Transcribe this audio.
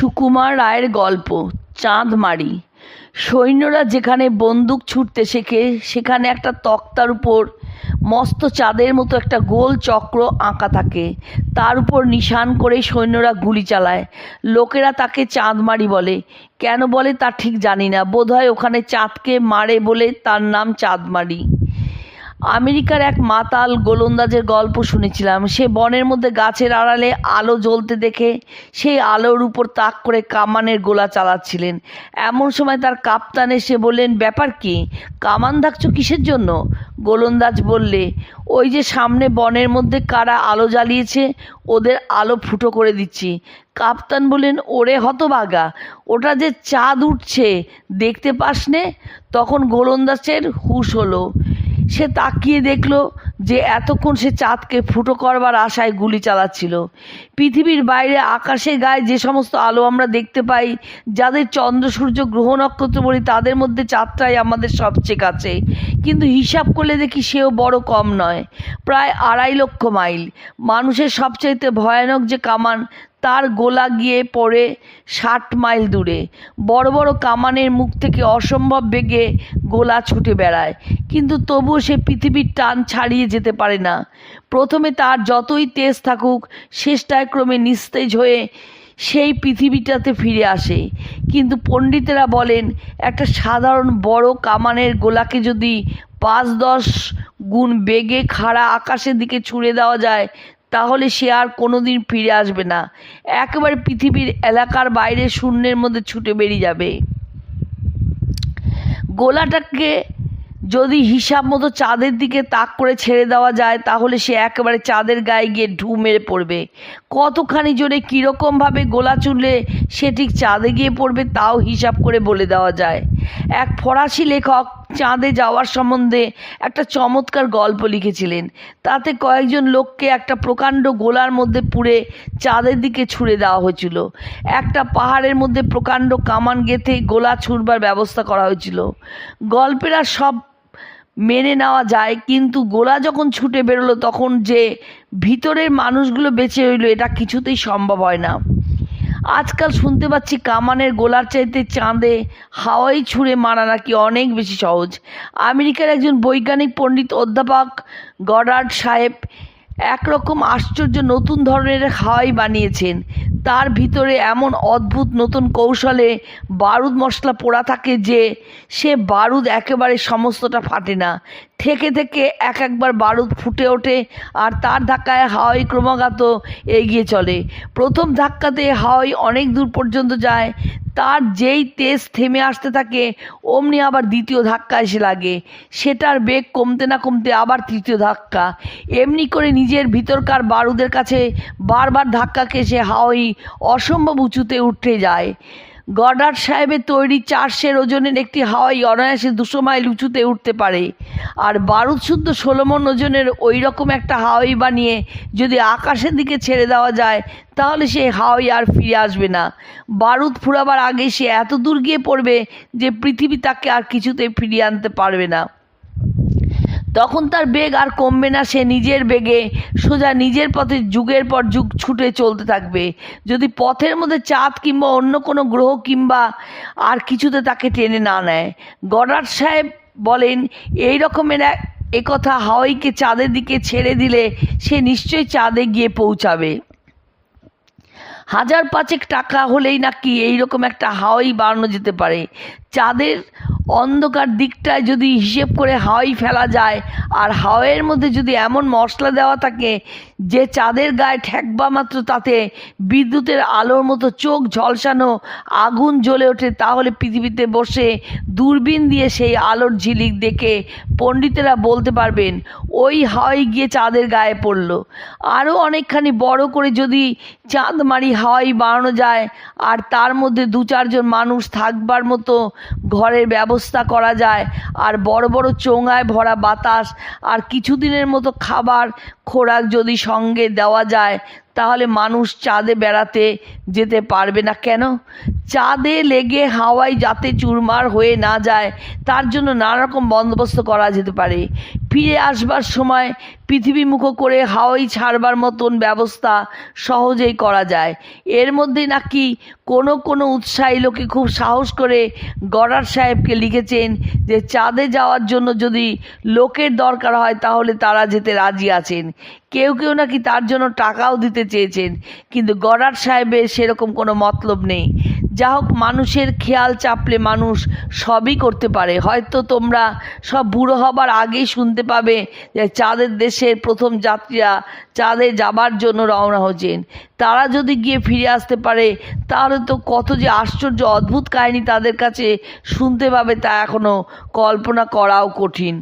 সুকুমার রায়ের গল্প, চাঁদমারি। সৈন্যরা যেখানে বন্দুক ছুটতে শেখে, সেখানে একটা তক্তার উপর মস্ত চাঁদের মতো একটা গোল চক্র আঁকা থাকে। তার উপর নিশান করে সৈন্যরা গুলি চালায়। লোকেরা তাকে চাঁদমারি বলে। কেন বলে তা ঠিক জানি না। বোধহয় ওখানে চাঁদকে মারে বলে তার নাম চাঁদমারি। আমেরিকার এক মাতাল গোলন্দাজের গল্প শুনেছিলাম। সে বনের মধ্যে গাছের আড়ালে আলো জ্বলতে দেখে সেই আলোর উপর তাক করে কামানের গোলা চালাচ্ছিলেন। এমন সময় তার কাপ্তান এসে বললেন, ব্যাপার কি? কামান দাগছ কিসের জন্য? গোলন্দাজ বললে, ওই যে সামনে বনের মধ্যে কারা আলো জ্বালিয়েছে, ওদের আলো ফুটো করে দিচ্ছি। কাপ্তান বললেন, ওরে হতভাগা, ওটা যে চাঁদ উঠছে, দেখতে পাস নে তখন গোলন্দাজের হুশ হলো। সে তাকিয়ে দেখল যে এতক্ষণ সে চাঁদকে ফুটো করবার আশায় গুলি চালাচ্ছিল। পৃথিবীর বাইরে আকাশের গায়ে যে সমস্ত আলো আমরা দেখতে পাই, যাদের চন্দ্র, সূর্য, গ্রহ, নক্ষত্র বলি, তাদের মধ্যে চাঁদটাই আমাদের সবচেয়ে কাছে। কিন্তু হিসাব করলে দেখি সেও বড় কম নয়, প্রায় আড়াই লক্ষ মাইল। মানুষের সবচাইতে ভয়ানক যে কামান তার গোলা গিয়ে পড়ে ষাট মাইল দূরে। বড় বড় কামানের মুখ থেকে অসম্ভব বেগে গোলা ছুটে বেড়ায়। কিন্তু তবুও সে পৃথিবীর টান ছাড়িয়ে যেতে পারে না। প্রথমে তার যতই তেজ থাকুক, শেষটায় ক্রমে নিস্তেজ হয়ে সেই পৃথিবীটাতে ফিরে আসে। কিন্তু পণ্ডিতেরা বলেন, একটা সাধারণ বড় কামানের গোলাকে যদি পাঁচ দশ গুণ বেগে খাড়া আকাশের দিকে ছুঁড়ে দেওয়া যায় তাহলে সে আর কোনোদিন ফিরে আসবে না। একেবারে পৃথিবীর এলাকার বাইরে শূন্যের মধ্যে ছুটে বেরিয়ে যাবে। গোলাটাকে যদি হিসাব মতো চাঁদের দিকে তাক করে ছেড়ে দেওয়া যায়, তাহলে সে একেবারে চাঁদের গায়ে গিয়ে ঢু মেরে পড়বে। কতখানি জোরে কীরকমভাবে গোলা চুললে সে ঠিক চাঁদে গিয়ে পড়বে, তাও হিসাব করে বলে দেওয়া যায়। এক ফরাসি লেখক চাঁদে যাওয়ার সম্বন্ধে একটা চমৎকার গল্প লিখেছিলেন। তাতে কয়েকজন লোককে একটা প্রকাণ্ড গোলার মধ্যে পুড়ে চাঁদের দিকে ছুঁড়ে দেওয়া হয়েছিল। একটা পাহাড়ের মধ্যে প্রকাণ্ড কামান গেঁথে গোলা ছুঁড়বার ব্যবস্থা করা হয়েছিল। গল্পেরা সব মেনে নেওয়া যায়, কিন্তু গোলা যখন ছুটে বেরোলো তখন যে ভিতরের মানুষগুলো বেঁচে রইল, এটা কিছুতেই সম্ভব হয় না। আজকাল শুনতে পাচ্ছি কামানের গোলার চাইতে চাঁদে হাওয়াই ছুঁড়ে মারা নাকি অনেক বেশি সহজ। আমেরিকার একজন বৈজ্ঞানিক পণ্ডিত অধ্যাপক গডার্ড সাহেব একরকম আশ্চর্য নতুন ধরনের হাওয়াই বানিয়েছেন। তার ভিতরে এমন অদ্ভুত নতুন কৌশলে বারুদ মশলা পোড়া থাকে যে সে বারুদ একেবারে সমস্তটা ফাটে না। থেকে থেকে এক একবার বারুদ ফুটে ওঠে আর তার ধাক্কায় হাওয়াই ক্রমাগত এগিয়ে চলে। প্রথম ধাক্কাতে হাওয়াই অনেক দূর পর্যন্ত যায় তার যেই তেজ থেমে আসতে থাকে, অমনি আবার দ্বিতীয় ধাক্কা এসে লাগে। সেটার বেগ কমতে না কমতে আবার তৃতীয় ধাক্কা। এমনি করে নিজের ভিতরকার বারুদের কাছে বারবার ধাক্কা খেয়ে সে হাওয়াই অসম্ভব উঁচুতে উঠে যায়। গডার্ড সাহেবের তৈরি চারশের ওজনের একটি হাওয়াই অনায়াসে দুশো মাইল উঁচুতে উঠতে পারে। আর বারুদ শুদ্ধ ষোলোমন ওজনের ওই রকম একটা হাওয়াই বানিয়ে যদি আকাশের দিকে ছেড়ে দেওয়া যায়, তাহলে সে হাওয়াই আর ফিরে আসবে না। বারুদ ফুরাবার আগে সে এত দূর গিয়ে পড়বে যে পৃথিবী তাকে আর কিছুতেই ফিরিয়ে আনতে পারবে না। তখন তার বেগ আর কমবে না, সে নিজের বেগে সোজা নিজের পথে যুগের পর যুগ ছুটে চলতে থাকবে। যদি পথের মধ্যে চাঁদ কিংবা অন্য কোনো গ্রহ কিংবা আর কিছুতে তাকে টেনে না নেয়। গডার সাহেব বলেন, এই রকমের এক একথা হাওয়াইকে চাঁদের দিকে ছেড়ে দিলে সে নিশ্চয়ই চাঁদে গিয়ে পৌঁছাবে। হাজার পাঁচেক টাকা হলেই নাকি এইরকম একটা হাওয়াই বাড়ানো যেতে পারে। চাঁদের অন্ধকার দিকটায় যদি হিসেব করে হাওয়াই ফেলা যায়, আর হাওয়ের মধ্যে যদি এমন মশলা দেওয়া থাকে যে চাঁদের গায়ে ঠেকবা মাত্র তাতে বিদ্যুতের আলোর মতো চোখ ঝলসানো আগুন জ্বলে ওঠে, তাহলে পৃথিবীতে বসে দূরবীন দিয়ে সেই আলোর ঝিলিক দেখে পণ্ডিতেরা বলতে পারবেন, ওই হাওয়াই গিয়ে চাঁদের গায়ে পড়ল। আরও অনেকখানি বড় করে যদি চাঁদ মারি হাওয়াই বানানো যায়, আর তার মধ্যে দু চারজন মানুষ থাকবার মতো ঘরের ব্যবস্থা করা যায়, আর বড় বড় চোঙায় ভরা বাতাস, আর কিছুদিনের মতো খাবার, খোরাক যদি সঙ্গে দেওয়া যায় তাহলে মানুষ চাঁদে বেড়াতে যেতে পারবে না কেন? চাঁদে লেগে হাওয়ায় যাতে চুরমার হয়ে না যায়, তার জন্য নানা রকম বন্দোবস্ত করা যেতে পারে। ফিরে আসবার সময় পৃথিবী পৃথিবীমুখ করে হাওয়াই ছাড়বার মতন ব্যবস্থা সহজেই করা যায়। এর মধ্যে নাকি কোনো কোনো উৎসাহী লোকে খুব সাহস করে গড়ার সাহেবকে লিখেছেন যে, চাঁদে যাওয়ার জন্য যদি লোকের দরকার হয় তাহলে তারা যেতে রাজি আছেন। কেউ কেউ নাকি তার জন্য টাকাও দিতে চেয়েছেন, কিন্তু গড়ার সাহেবের সেরকম কোনো মতলব নেই। যা হোক মানুষের খেয়াল চাপলে মানুষ সবই করতে পারে। হয়তো তোমরা সব বুড়ো হবার আগেই শুনতে পাবে যে চাঁদের দেশের প্রথম যাত্রীরা চাঁদে যাবার জন্য রওনা হচ্ছেন তারা যদি গিয়ে ফিরে আসতে পারে, তাহলে তো কত যে আশ্চর্য অদ্ভুত কাহিনী তাদের কাছে শুনতে পাবে তা এখনও কল্পনা করাও কঠিন।